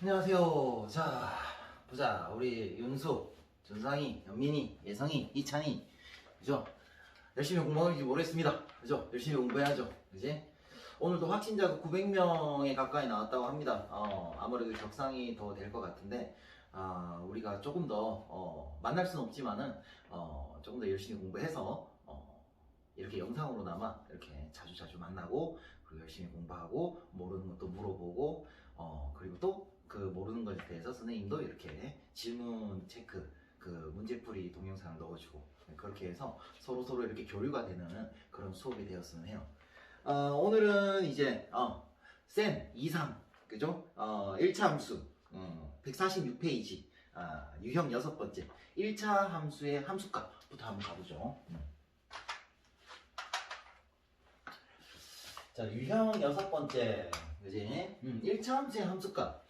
안녕하세요. 자, 보자. 우리 윤수, 준상이, 연민이, 예성이, 이찬이. 그죠? 열심히 공부하는지 모르겠습니다. 그죠? 열심히 공부해야죠. 그지? 오늘도 확진자가 900명에 가까이 나왔다고 합니다. 어, 아무래도 격상이 더 될 것 같은데, 아, 우리가 조금 더, 어, 만날 수는 없지만은, 어, 조금 더 열심히 공부해서, 어, 이렇게 영상으로나마 이렇게 자주 자주 만나고, 그리고 열심히 공부하고, 모르는 것도 물어보고, 어, 그리고 또 그 모르는 것에 대해서 선생님도 이렇게 질문 체크, 그 문제풀이 동영상을 넣어주고, 그렇게 해서 서로 서로 이렇게 교류가 되는 그런 수업이 되었으면 해요. 어, 오늘은 이제, 어, 센 2상, 그죠? 어, 1차 함수, 어, 146페이지, 아, 유형 여섯 번째, 1차 함수의 함수값부터 한번 가보죠. 음. 자, 유형 여섯 번째, 그지? 음, 1차 함수의 함수값.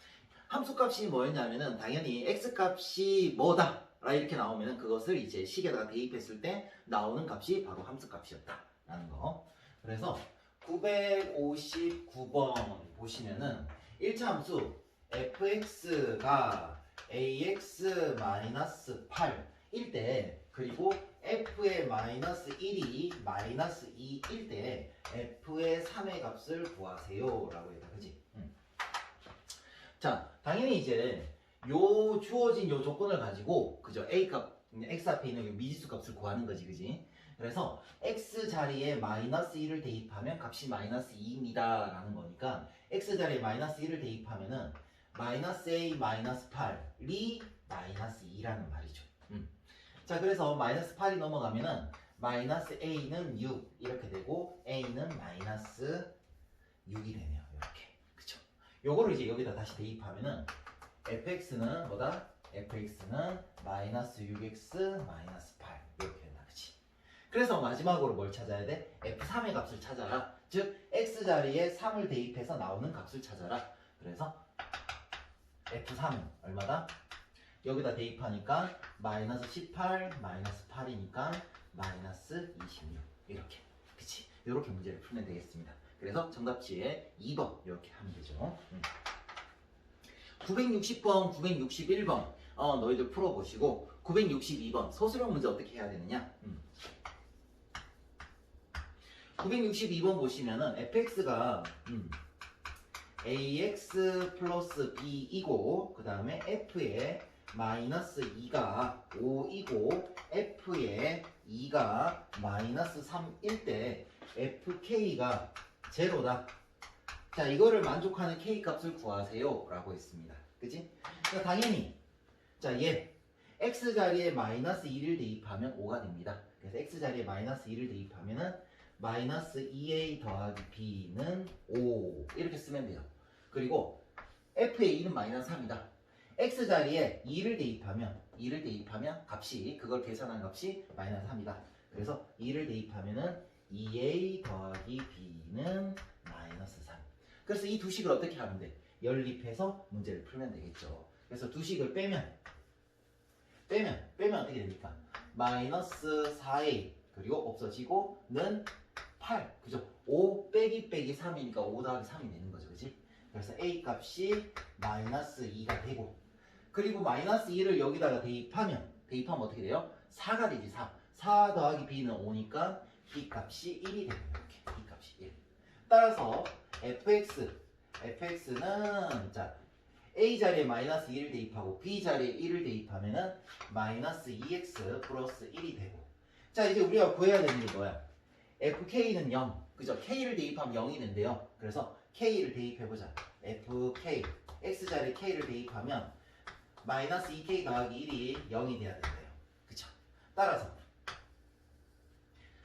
함수값이 뭐였냐면은, 당연히 x값이 뭐다! 라 이렇게 나오면은 그것을 이제 식에다가 대입했을 때 나오는 값이 바로 함수값이었다. 라는 거. 그래서 959번 보시면은 1차 함수 fx가 ax-8일 때 그리고 f의 마이너스 1이 마이너스 2일 때 f의 3의 값을 구하세요 라고 했다 그지? 응. 자 당연히 이제 요 주어진 요 조건을 가지고 그죠 a값 x 앞에 있는 요 미지수 값을 구하는 거지 그지? 그래서 x 자리에 마이너스 1을 대입하면 값이 마이너스 2입니다 라는 거니까 x 자리에 마이너스 1을 대입하면은 마이너스 a 마이너스 8이 마이너스 2라는 말이죠 음. 자 그래서 마이너스 8이 넘어가면은 마이너스 a는 6 이렇게 되고 a는 마이너스 6이 되네요 요거를 이제 여기다 다시 대입하면은 fx는 뭐다? fx는 마이너스 6x 마이너스 8 이렇게 된다. 그치? 그래서 마지막으로 뭘 찾아야 돼? f3의 값을 찾아라. 즉 x 자리에 3을 대입해서 나오는 값을 찾아라. 그래서 f3은 얼마다? 여기다 대입하니까 마이너스 18 마이너스 8이니까 마이너스 26 이렇게. 그치? 이렇게 문제를 풀면 되겠습니다 그래서 정답지에 2번 이렇게 하면 되죠 음. 960번 961번 어, 너희들 풀어보시고 962번 소수령 문제 어떻게 해야 되느냐 음. 962번 보시면은 fx가 음, ax 플러스 b이고 그 다음에 f의 마이너스 2가 5이고 f의 2가 마이너스 3일 때 fk가 제로다. 자 이거를 만족하는 k 값을 구하세요. 라고 했습니다. 그지? 그러니까 당연히. 자 얘. X 자리에 마이너스 2를 대입하면 5가 됩니다. 그래서 x 자리에 마이너스 2를 대입하면은 마이너스 2a 더하기 b는 5 이렇게 쓰면 돼요. 그리고 f의 2는 마이너스 3이다. X 자리에 2를 대입하면 2를 대입하면 값이 그걸 계산한 값이 마이너스 3이다. 그래서 2를 대입하면은 2a 더하기 b는 마이너스 3 그래서 이 두 식을 어떻게 하면 돼? 연립해서 문제를 풀면 되겠죠 그래서 두 식을 빼면 빼면 빼면 어떻게 됩니까? 마이너스 4a 그리고 없어지고 는 8 그죠? 5 빼기 빼기 3이니까 5 더하기 3이 되는 거죠 그지? 그래서 a 값이 마이너스 2가 되고 그리고 마이너스 2를 여기다가 대입하면 대입하면 어떻게 돼요? 4가 되지 4 4 더하기 b는 5니까 b 값이 1이 되는 이렇게. b 값이 1 따라서 fx fx는 자 a 자리에 마이너스 2를 대입하고 b 자리에 1을 대입하면은 마이너스 2x 플러스 1이 되고. 자 이제 우리가 구해야 되는 게 뭐야? fk는 0 그죠? k를 대입하면 0이 되는데요. 그래서 k를 대입해보자. fk. x 자리에 k를 대입하면 마이너스 2k 더하기 1이 0이 돼야 된대요. 그쵸? 따라서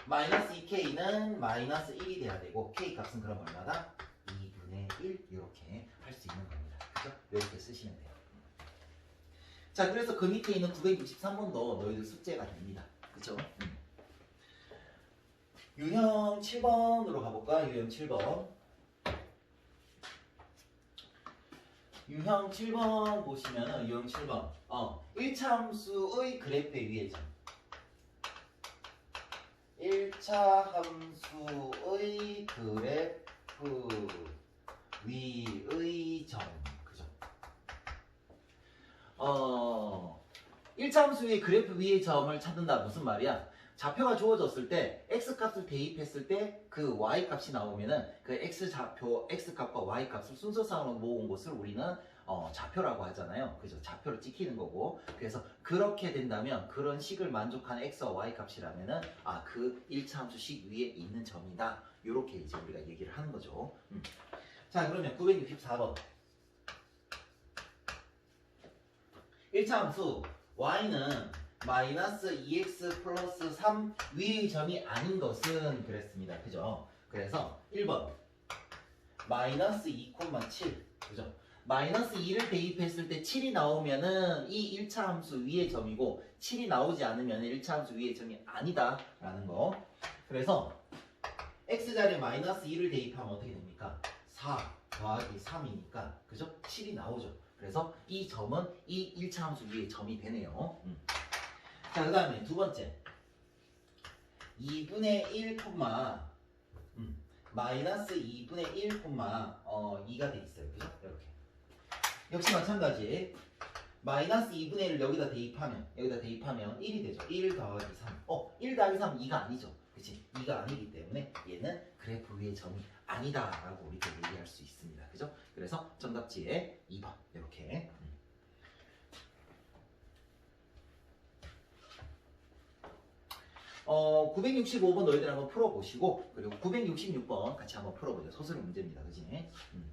마이너스 2k는 마이너스 1이 돼야 되고 k 값은 그럼 얼마다? 2분의 1 이렇게 할 수 있는 겁니다 그죠? 이렇게 쓰시면 돼요 자 그래서 그 밑에 있는 963번도 너희들 숙제가 됩니다 그쵸? 음. 유형 7번으로 가볼까? 유형 7번 유형 7번 보시면은 유형 7번 어 1차 함수의 그래프 위의 점 1차 함수의 그래프 위의 점. 그죠? 어, 1차 함수의 그래프 위의 점을 찾는다. 무슨 말이야? 좌표가 주어졌을 때 x값을 대입했을 때 그 y값이 나오면은 그 x좌표 x값과 y값을 순서상으로 모은 것을 우리는 어, 좌표라고 하잖아요. 그죠? 좌표를 찍히는 거고. 그래서 그렇게 된다면 그런 식을 만족하는 x와 y 값이라면은 아, 그 1차 함수 식 위에 있는 점이다. 요렇게 이제 우리가 얘기를 하는 거죠. 음. 자, 그러면 964번. 1차 함수 y는 마이너스 2x 플러스 3 위의 점이 아닌 것은 그랬습니다. 그죠? 그래서 1번 마이너스 2,7 그죠? 마이너스 2를 대입했을 때 7이 나오면은 이 1차 함수 위의 점이고 7이 나오지 않으면 1차 함수 위의 점이 아니다 라는 거 그래서 x자리에 마이너스 2를 대입하면 어떻게 됩니까? 4 더하기 3이니까 그죠? 7이 나오죠 그래서 이 점은 이 1차 함수 위의 점이 되네요 음. 자, 그 다음에 두 번째. 2분의 1, 음, 마이너스 2분의 1, 어, 2가 돼 있어요. 그죠? 이렇게. 역시 마찬가지. 마이너스 2분의 1을 여기다 대입하면, 여기다 대입하면 1이 되죠. 1 더하기 3. 어, 1 더하기 3 2가 아니죠. 그치? 2가 아니기 때문에 얘는 그래프 위의 점이 아니다. 라고 우리가 얘기할 수 있습니다. 그죠? 그래서 정답지에 2번. 이렇게. 음. 어, 965번 너희들 한번 풀어보시고 그리고 966번 같이 한번 풀어보자. 소설 문제입니다. 그지? 음.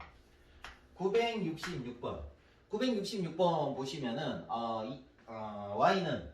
966번 966번 보시면은 어, 이, 어, y는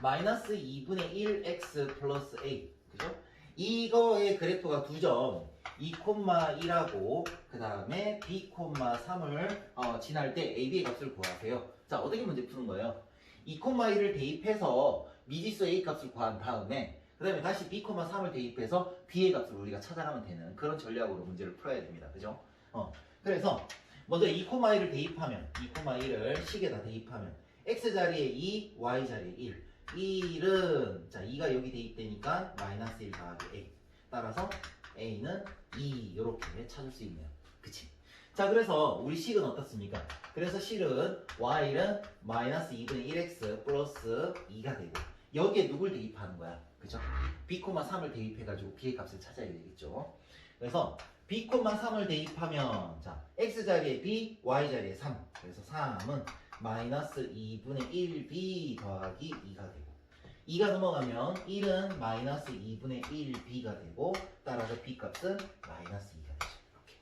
마이너스 2분의 1x 플러스 a 그죠? 이거의 그래프가 두 점 2,1하고 그 다음에 b,3을 어, 지날 때 ab의 값을 구하세요. 자 어떻게 문제 푸는 거예요? 2,1을 대입해서 미지수 a 값을 구한 다음에 그 다음에 다시 b, 3을 대입해서 b의 값을 우리가 찾아가면 되는 그런 전략으로 문제를 풀어야 됩니다. 그죠? 어, 그래서 먼저 2,1을 대입하면 2,1을 식에다 대입하면 x자리에 2, y자리에 1 1은 자 2가 여기 대입되니까 마이너스 1 더하기 a 따라서 a는 2 이렇게 찾을 수 있네요. 그치? 자 그래서 우리 식은 어떻습니까? 그래서 실은 y는 마이너스 2분의 1x 플러스 2가 되고 여기에 누굴 대입하는 거야? 그죠? b, 3을 대입해가지고 b의 값을 찾아야 되겠죠. 그래서 b, 3을 대입하면 자 x자리에 b, y자리에 3 그래서 3은 마이너스 2분의 1b 더하기 2가 되고 2가 넘어가면 1은 마이너스 2분의 1b가 되고 따라서 b 값은 마이너스 2가 되죠. 이렇게.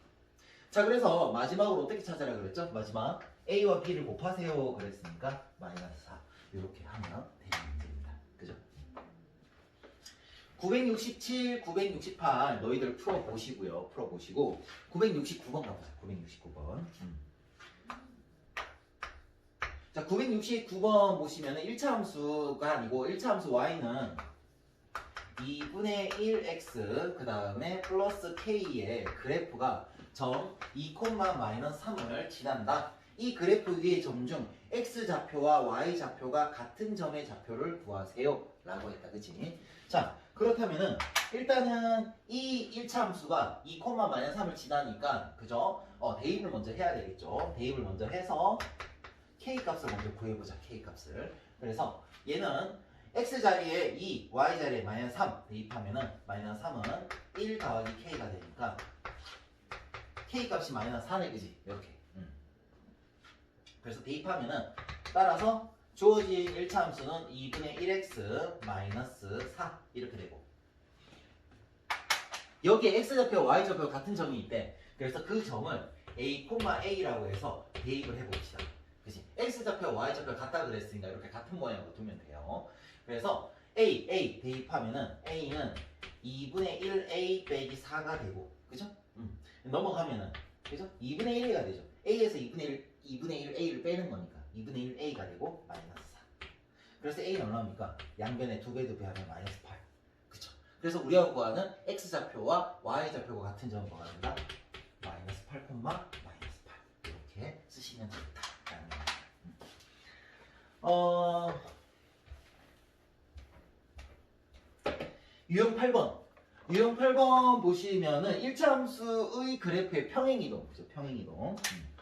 자 그래서 마지막으로 어떻게 찾아라 그랬죠? 마지막 a와 b를 곱하세요 그랬으니까 마이너스 4 이렇게 하면 문제입니다. 그죠? 967, 968 너희들 풀어보시고요. 풀어보시고 969번 가보자. 969번. 음. 자, 969번 보시면은 1차 함수가 아니고 1차 함수 y는 2분의 1x 그 다음에 플러스 k의 그래프가 점 2, 마이너스 3을 지난다. 이 그래프 위의 점 중 x 좌표와 y 좌표가 같은 점의 좌표를 구하세요. 라고 했다. 그치? 자, 그렇다면은 일단은 이 1차 함수가 2, 마이너스 3을 지나니까 그죠? 어, 대입을 먼저 해야 되겠죠. 대입을 먼저 해서 k 값을 먼저 구해보자. k 값을. 그래서 얘는 x 자리에 2, y 자리에 마이너스 3 대입하면은 마이너스 3은 1 더하기 k가 되니까 k 값이 마이너스 4네 그지? 이렇게. 음. 그래서 대입하면은 따라서 주어진 1차 함수는 2분의 1x 마이너스 4 이렇게 되고 여기에 x좌표, y좌표 같은 점이 있대. 그래서 그 점을 a, a라고 해서 대입을 해봅시다. 그치? x좌표, y좌표 같다 그랬으니까 이렇게 같은 모양으로 두면 돼요. 그래서 a, a 대입하면은 a는 2분의 1a 빼기 4가 되고 그죠? 음. 넘어가면은 그죠? 2분의 1a가 되죠. a에서 2분의 1, 2분의 1 a를 빼는 거니까 2분의 1 a가 되고 마이너스 4. 그래서 a는 얼마입니까? 양변에 두 배 두 배 하면 마이너스 8. 그쵸? 그래서 우리가 구하는 x좌표와 y좌표가 같은 점은 뭐가 된다? 마이너스 8, 마이너스 8 이렇게 쓰시면 되겠다. 라는. 어... 유형 8번. 유형 8번 보시면은 1차 함수의 그래프의 평행이동. 그죠? 평행이동. 음.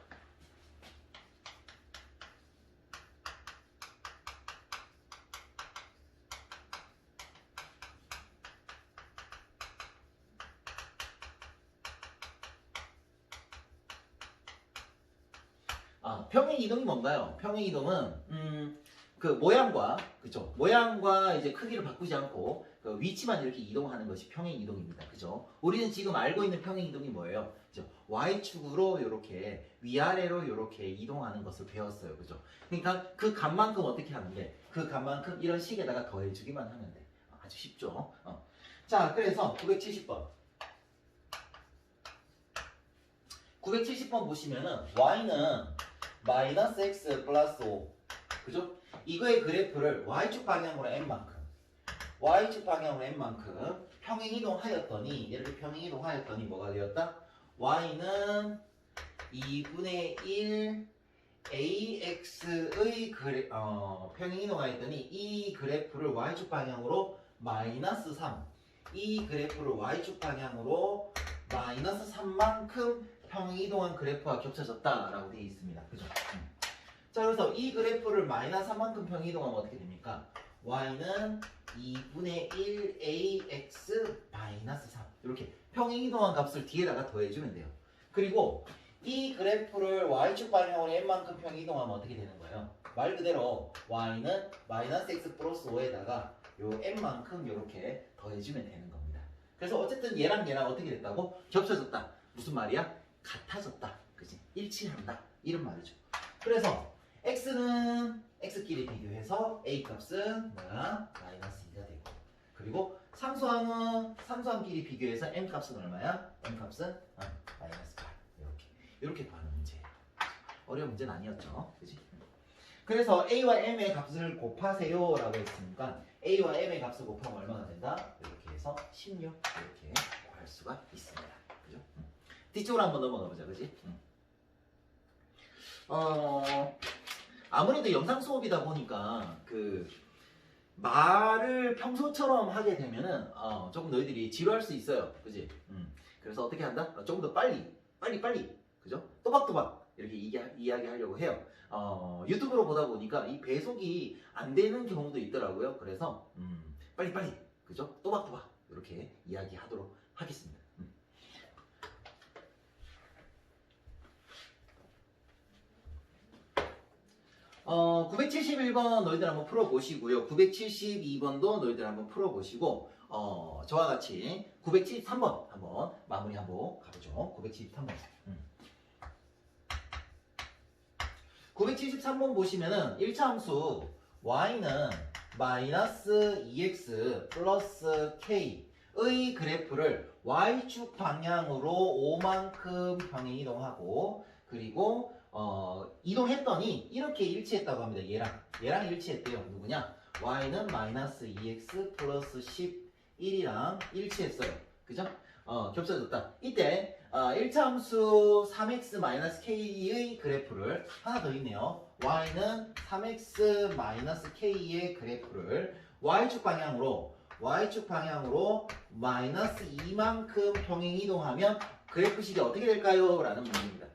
아, 평행 이동이 뭔가요? 평행 이동은 음, 그 모양과 그죠? 모양과 이제 크기를 바꾸지 않고 그 위치만 이렇게 이동하는 것이 평행 이동입니다. 그죠? 우리는 지금 알고 있는 평행 이동이 뭐예요? 그죠? y축으로 이렇게 위아래로 이렇게 이동하는 것을 배웠어요. 그죠? 그러니까 그 값만큼 어떻게 하는데 그 값만큼 이런 식에다가 더해주기만 하면 돼. 아주 쉽죠? 어. 자, 그래서 970번. 970번 보시면은 y는 마이너스 x 플러스 5 그죠? 이거의 그래프를 y축 방향으로 n만큼 y축 방향으로 n만큼 평행이동하였더니 이렇게 평행이동하였더니 뭐가 되었다? y는 2분의 1 ax의 그래, 어, 평행이동하였더니 이 그래프를 y축 방향으로 마이너스 3이 그래프를 y축 방향으로 마이너스 3만큼 평행이동한 그래프와 겹쳐졌다라고 되어 있습니다. 그죠? 음. 자, 그래서 이 그래프를 마이너스 3만큼 평행이동하면 어떻게 됩니까? y는 2분의 1 ax 마이너스 3 이렇게 평행이동한 값을 뒤에다가 더해주면 돼요. 그리고 이 그래프를 y축 방향으로 n만큼 평행이동하면 어떻게 되는 거예요? 말 그대로 y는 마이너스 x 플러스 5에다가 요 n만큼 이렇게 더해주면 되는 겁니다. 그래서 어쨌든 얘랑 얘랑 어떻게 됐다고? 겹쳐졌다. 무슨 말이야? 같아졌다. 그지? 일치한다. 이런 말이죠. 그래서 x는 x끼리 비교해서 a 값은 뭐야? 마이너스 2가 되고 그리고 상수항은 상수항끼리 비교해서 m 값은 얼마야? m 값은 어, 마이너스 8 이렇게 이렇게 구하는 문제예요. 어려운 문제는 아니었죠. 그지? 그래서 a와 m의 값을 곱하세요 라고 했으니까 a와 m의 값을 곱하면 얼마나 된다? 이렇게 해서 16 이렇게 구할 수가 있습니다. 그죠? 음. 뒤쪽으로 한번 넘어가 보자, 그지? 음. 어 아무래도 영상 수업이다 보니까 그 말을 평소처럼 하게 되면은 어, 조금 너희들이 지루할 수 있어요, 그지? 음. 그래서 어떻게 한다? 어, 조금 더 빨리, 빨리, 빨리, 그죠? 또박또박 이렇게 이야, 이야기 하려고 해요. 어, 유튜브로 보다 보니까 이 배속이 안 되는 경우도 있더라고요. 그래서 음, 빨리 빨리 그죠? 또박또박 이렇게 이야기하도록 하겠습니다. 음. 어, 971번 너희들 한번 풀어보시고요. 972번도 너희들 한번 풀어보시고 어, 저와 같이 973번 한번 마무리 한번 가보죠. 973번. 973번 보시면은 1차 함수 y는 마이너스 2x 플러스 k의 그래프를 y축 방향으로 5만큼 평행 이동하고 그리고 어, 이동했더니 이렇게 일치했다고 합니다. 얘랑 얘랑 일치했대요. 누구냐? y는 마이너스 2x 플러스 11이랑 일치했어요. 그죠? 어, 겹쳐졌다. 이때 어, 1차 함수 3x 마이너스 k의 그래프를 하나 더 있네요. y는 3x 마이너스 k의 그래프를 y축 방향으로 y축 방향으로 마이너스 2만큼 평행 이동하면 그래프식이 어떻게 될까요? 라는 문제입니다.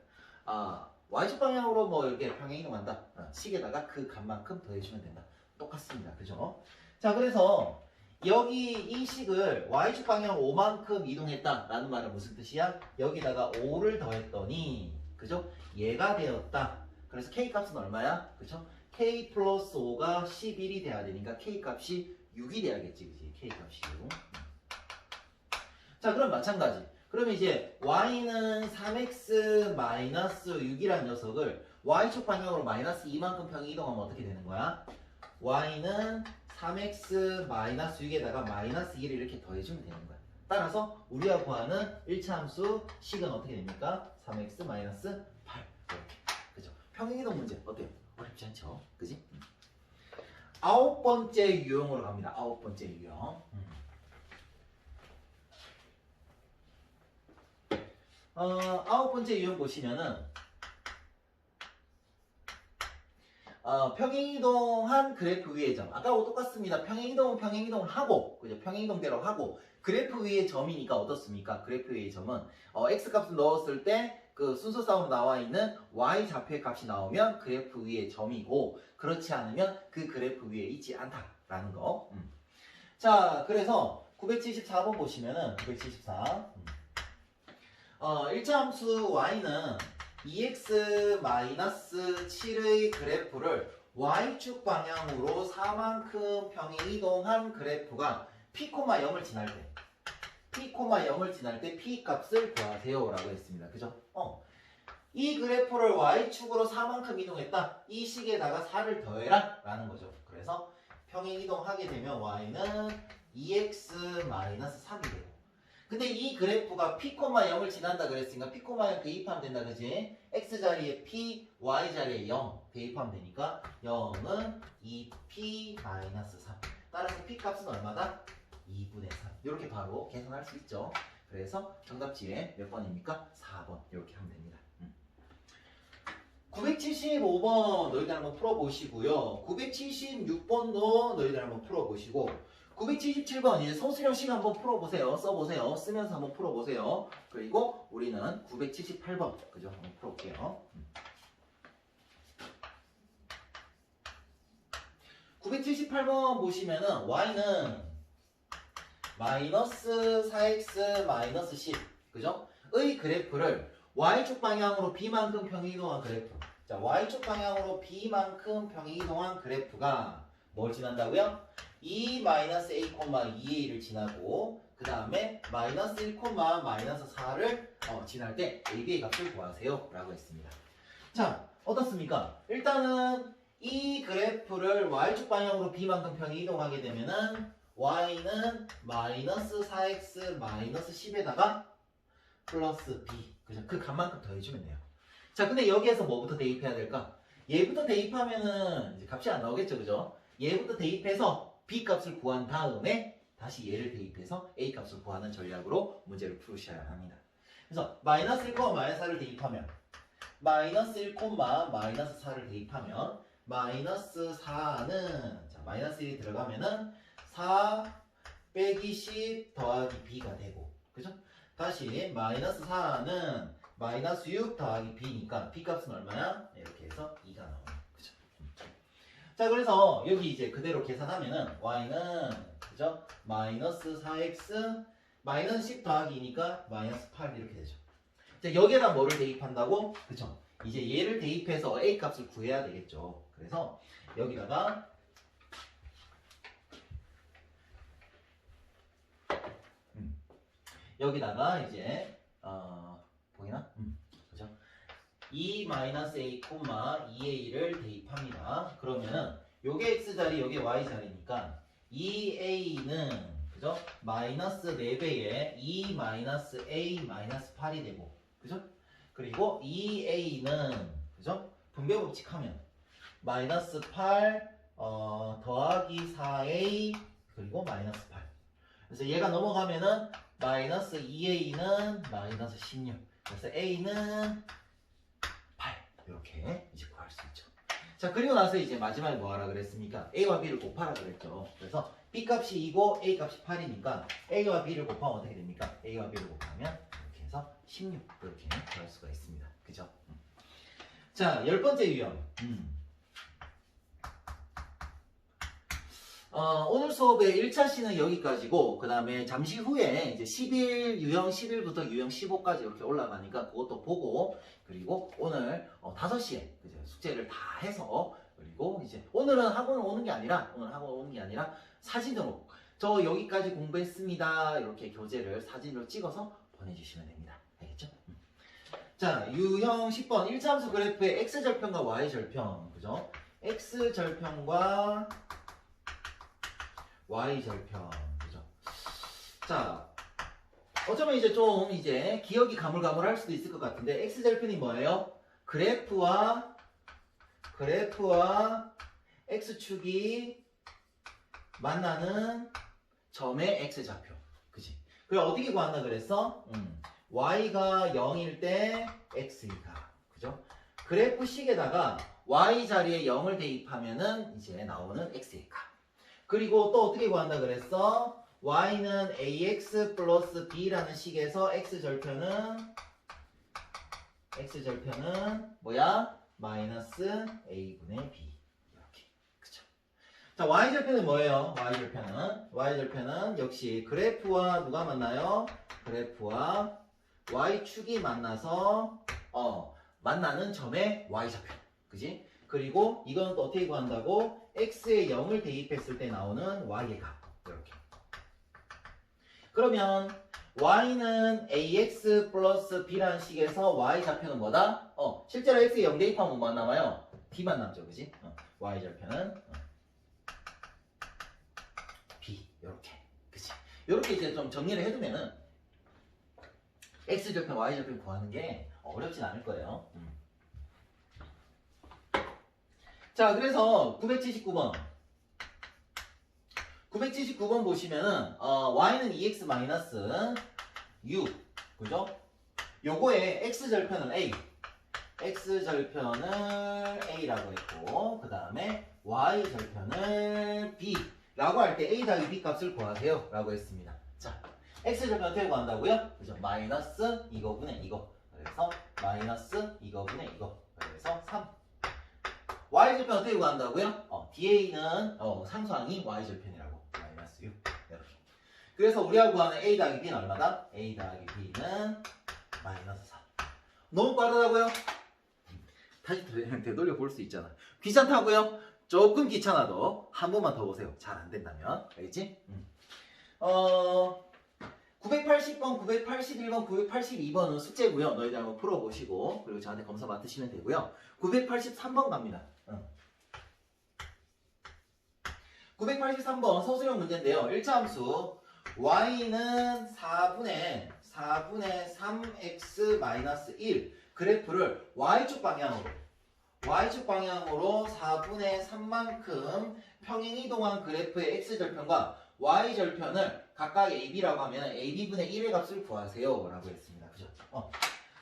아, y축 방향으로 뭐 이렇게 평행 이동한다. 어, 식에다가 그 값만큼 더해주면 된다. 똑같습니다. 그죠? 자, 그래서 여기 이 식을 y축 방향 5만큼 이동했다라는 말은 무슨 뜻이야? 여기다가 5를 더했더니 그죠? 얘가 되었다. 그래서 k 값은 얼마야? 그죠? k 플러스 5가 11이 돼야 되니까 k 값이 6이 돼야겠지, 그지? k 값이 6. 자, 그럼 마찬가지. 그러면 이제 y는 3x 마이너스 6이라는 녀석을 y축 방향으로 마이너스 2만큼 평행 이동하면 어떻게 되는 거야? y는 3x 마이너스 6에다가 마이너스 1을 이렇게 더해주면 되는 거야. 따라서 우리가 구하는 1차 함수 식은 어떻게 됩니까? 3x 마이너스 8 이렇게. 그죠? 평행이동 문제 어때요? 어렵지 않죠? 그지? 음. 아홉 번째 유형으로 갑니다. 아홉 번째 유형. 음. 어, 아홉 번째 유형 보시면은 어, 평행이동한 그래프 위의 점. 아까하고 똑같습니다. 평행이동은 평행이동을 하고, 그죠? 평행이동대로 하고, 그래프 위의 점이니까 어떻습니까? 그래프 위의 점은, 어, x 값을 넣었을 때, 그 순서상으로 나와 있는 y 좌표의 값이 나오면 그래프 위의 점이고, 그렇지 않으면 그 그래프 위에 있지 않다라는 거. 음. 자, 그래서 974번 보시면은, 974. 음. 어, 1차 함수 y는 2x 마이너스 7의 그래프를 y축 방향으로 4만큼 평이 이동한 그래프가 p, 0을 지날 때 p, 0을 지날 때 p 값을 구하세요 라고 했습니다. 그죠? 어. 이 그래프를 y축으로 4만큼 이동했다. 이 식에다가 4를 더해라 라는 거죠. 그래서 평행 이동하게 되면 y는 2x 마이너스 3이 되고 근데 이 그래프가 p, 0을 지난다 그랬으니까 p, 0 대입하면 된다 그지? x 자리에 p, y 자리에 0 대입하면 되니까 0은 2p 마이너스 3 따라서 p 값은 얼마다? 2분의 3 이렇게 바로 계산할 수 있죠 그래서 정답지에 몇 번입니까? 4번 이렇게 하면 됩니다 음. 975번 너희들 한번 풀어보시고요 976번도 너희들 한번 풀어보시고 977번 이제 성수령 식 한번 풀어보세요. 써보세요. 쓰면서 한번 풀어보세요. 그리고 우리는 978번 그죠? 한번 풀어볼게요. 음. 978번 보시면은 y는 마이너스 4x 마이너스 10 그죠? 의 그래프를 y축 방향으로 b만큼 평이 이동한 그래프 자 y축 방향으로 b만큼 평이 이동한 그래프가 뭘 지난다고요? 2 마이너스 a, 2a를 지나고 그 다음에 마이너스 1, 마이너스 4를 어, 지날 때 a, b의 값을 구하세요 라고 했습니다 자 어떻습니까? 일단은 이 그래프를 y축 방향으로 b만큼 평이 이동하게 되면은 y는 마이너스 4x 마이너스 10에다가 플러스 b 그죠? 그 값만큼 더해주면 돼요 자 근데 여기에서 뭐부터 대입해야 될까? 얘부터 대입하면은 값이 안 나오겠죠 그죠? 얘부터 대입해서 b 값을 구한 다음에 다시 얘를 대입해서 a 값을 구하는 전략으로 문제를 풀으셔야 합니다. 그래서 마이너스 1, 마이너스 4를 대입하면 마이너스 1, 마이너스 4를 대입하면 마이너스 4는 자, 마이너스 1이 들어가면은 4 빼기 10 더하기 b가 되고 그죠? 다시 마이너스 4는 마이너스 6 더하기 b니까 b 값은 얼마야? 이렇게 해서 2가 나옵니다. 그죠? 자 그래서 여기 이제 그대로 계산하면은 y는 그죠? 마이너스 4x 마이너스 10 더하기니까 마이너스 8 이렇게 되죠. 자 여기에다 뭐를 대입한다고? 그죠? 이제 얘를 대입해서 a 값을 구해야 되겠죠. 그래서 여기다가 음, 여기다가 이제 어, 보이나? 음, 그죠? 2 마이너스 a, 2a를 대입합니다. 그러면은 요게 x 자리, 요게 y 자리니까 2a는 그죠? 마이너스 4배에 2 마이너스 a 마이너스 8이 되고 그죠? 그리고 2a는 그죠? 분배 법칙 하면 마이너스 8 어, 더하기 4a 그리고 마이너스 8 그래서 얘가 넘어가면은 마이너스 2a는 마이너스 16 그래서 a는 8 이렇게 이제 구할 수 있죠. 자 그리고 나서 이제 마지막에 뭐 하라 그랬습니까? a와 b를 곱하라 그랬죠. 그래서 b 값이 2고 a 값이 8이니까 a와 b를 곱하면 어떻게 됩니까? a와 b를 곱하면 이렇게 해서 16 이렇게 구할 수가 있습니다. 그죠? 음. 자, 열 번째 유형. 음. 어, 오늘 수업의 1차 시는 여기까지고, 그 다음에 잠시 후에 이제 11, 유형 11부터 유형 15까지 이렇게 올라가니까 그것도 보고, 그리고 오늘 어, 5시에 그죠? 숙제를 다 해서, 그리고 이제 오늘은 학원 오는 게 아니라, 오늘 학원 오는 게 아니라 사진으로, 저 여기까지 공부했습니다. 이렇게 교재를 사진으로 찍어서 보내주시면 됩니다. 알겠죠? 음. 자, 유형 10번 1차함수 그래프의 x절편과 y절편 그죠? x절편과 y절편 그죠? 자, 어쩌면 이제 좀 이제 기억이 가물가물할 수도 있을 것 같은데 x절편이 뭐예요? 그래프와 그래프와 x축이 만나는 점의 x좌표 그지? 그래 어떻게 구한다 그랬어? 음. y가 0일 때 x이다. 그죠? 그래프 식에다가 y 자리에 0을 대입하면은 이제 나오는 값. 그리고 또 어떻게 구한다 그랬어? y는 ax 플러스 b라는 식에서 x절편은 x절편은 뭐야? 마이너스 a분의 b. 이렇게. 그죠? 자, y절편은 뭐예요? y절편은 y절편은 역시 그래프와 누가 만나요? 그래프와 y축이 만나서 어 만나는 점의 y좌표. 그지? 그리고 이건 또 어떻게 구한다고? X에 0을 대입했을 때 나오는 y의 값. 이렇게. 그러면 y는 ax 플러스 b라는 식에서 y 좌표는 뭐다? 어, 실제로 x에 0 대입하면 뭐만 남아요? d만 남죠, 그지? 어, y 좌표는 어, b 이렇게, 그지? 이렇게 이제 좀 정리를 해두면은 x 좌표, y 좌표 구하는 게 어렵진 않을 거예요. 음. 자, 그래서 979번. 979번 보시면은 어, y는 2x 마이너스 6 그죠? 요거의 x 절편은 a x 절편을 a라고 했고 그 다음에 y 절편을 b라고 할 때 a 더하기 b 값을 구하세요 라고 했습니다 자 x 절편 어떻게 구한다고요? 그죠? 마이너스 이거분의 이거 그래서 마이너스 이거분의 이거 그래서 3 y 절편 어떻게 구한다고요? 어, DA는 어, 상수항이 y 절편이라고 마이너스 6 이렇게. 그래서 우리가 구하는 a 더하기 b는 얼마다? a 더하기 b는 마이너스 4 너무 빠르다고요? 다시 되- 되돌려 볼 수 있잖아 귀찮다고요? 조금 귀찮아도 한 번만 더 보세요 잘 안 된다면 알겠지? 음. 어 980번, 981번, 982번은 숙제고요 너희들 한번 풀어보시고 그리고 저한테 검사 맡으시면 되고요 983번 갑니다. 983번 서술형 문제인데요. 1차 함수 y는 4분의 4분의 3x 1 그래프를 y축 방향으로 y축 방향으로 4분의 3만큼 평행 이동한 그래프의 x절편과 y절편을 각각 ab라고 하면 ab분의 1의 값을 구하세요 라고 했습니다. 그죠? 어.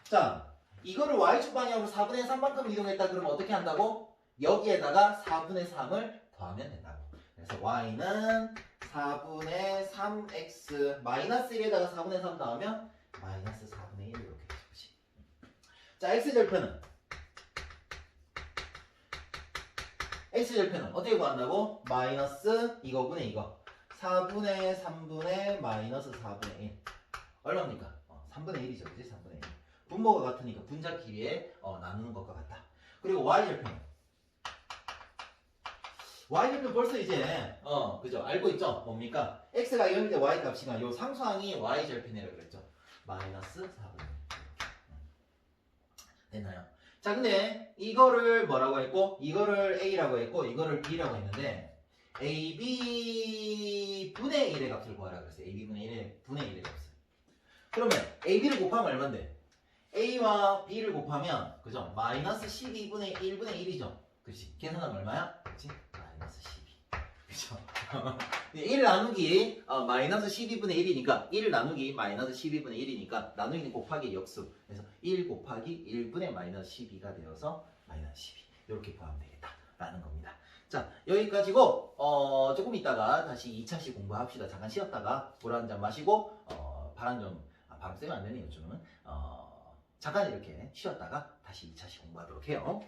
자, 이거를 y축 방향으로 4분의 3만큼 이동했다 그러면 어떻게 한다고? 여기에다가 4분의 3을 더하면 된다고. 그래서 y는 4분의 3x 마이너스 1에다가 4분의 3 더하면 마이너스 4분의 1 이렇게 되지. 자, x절편은 x절편은 어떻게 구한다고? 마이너스 이거분의 이거 4분의 3분의 마이너스 4분의 1 얼마입니까? 어, 3분의 1이죠. 그지? 3분의 1 분모가 같으니까 분자 길이에 어, 나누는 것과 같다. 그리고 y절편. Y절편 벌써 이제 어 그죠 알고 있죠? 뭡니까? x가 0일 때 y 값이가 요 상수항이 y절편이라고 그랬죠. 마이너스 4분의 1. 됐나요? 자 근데 이거를 뭐라고 했고 이거를 a라고 했고 이거를 b라고 했는데 ab 분의 1의 값을 구하라 그랬어요. ab 분의 1의 분의 1의 값을. 그러면 ab를 곱하면 얼마인데? a와 b를 곱하면 그죠? 마이너스 12분의 1분의 1이죠. 그렇지? 계산하면 얼마야? 그렇지? 마이너스 12. 그죠? 1 나누기 어, 마이너스 12분의 1이니까 1 나누기 마이너스 12분의 1이니까 나누기는 곱하기 역수. 그래서 1 곱하기 1분의 마이너스 12가 되어서 마이너스 12. 이렇게 구하면 되겠다 라는 겁니다. 자 여기까지고 어, 조금 있다가 다시 2차시 공부합시다. 잠깐 쉬었다가 물 한 잔 마시고 어, 바람 좀 아, 바람 쐬면 안 되네요 요즘은 어, 잠깐 이렇게 쉬었다가 다시 2차시 공부하도록 해요.